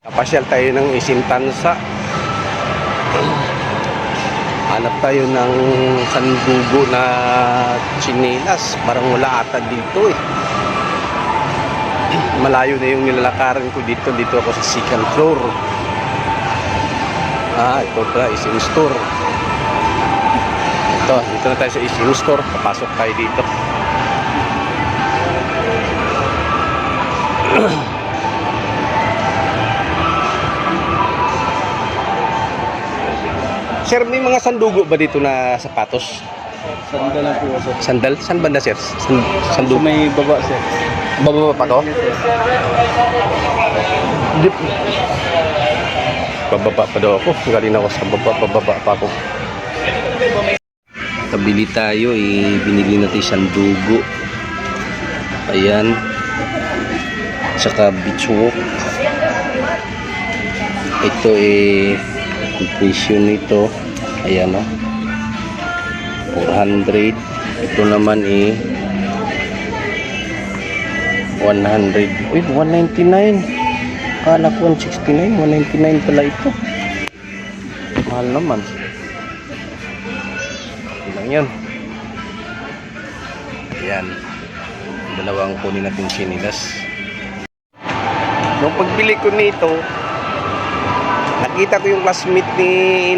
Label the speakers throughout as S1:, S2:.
S1: Kapasyal tayo ng isintansa. Hanap tayo ng sandugo na chinelas. Parang wala ata dito eh. Malayo na yung nilalakaran ko dito. Dito ako sa second floor. Ah, ito pala, isim store. Ito, dito na tayo sa isim store. Papasok tayo dito. Sir, may mga sandugo ba dito na sapatos?
S2: Sandal lang po sir.
S1: Sandal? San banda, sir? San,
S2: So
S1: sandugo?
S2: may baba sir.
S1: Bababa pa to? Dip. Bababa pa daw ako. Galing ako sa baba, bababa pa ako. Kabili tayo, eh, binili natin sandugo. Ayan. Tsaka beach walk. Ito eh, ang presyo nito. Ayan o. 400. Ito naman eh, 100. Uy, 199. Kala ko 169. 199 pala ito. Mahal naman. Yun lang yun. Ayan. Dalawang kunin natin sinilas. Nung pagbili ko nito, nakita ko yung classmate ni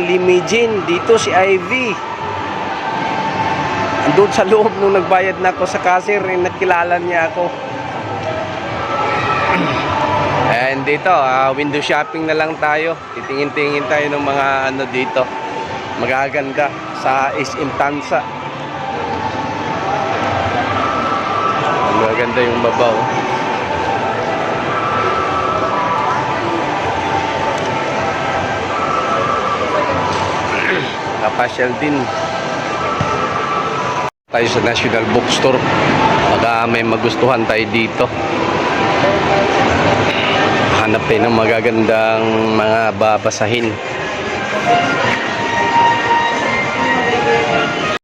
S1: Limijin dito si Ivy. Andun sa loob nung nagbayad na ako sa cashier, eh, nakilala niya ako. And dito, ah, window shopping na lang tayo. Titingin-tingin tayo ng mga ano dito. Magaganda sa SM Tansa. Magaganda yung babaw. Kapasyal din. Tayo sa National Bookstore. Baka may magustuhan tayo dito hanap tayo ng magagandang mga babasahin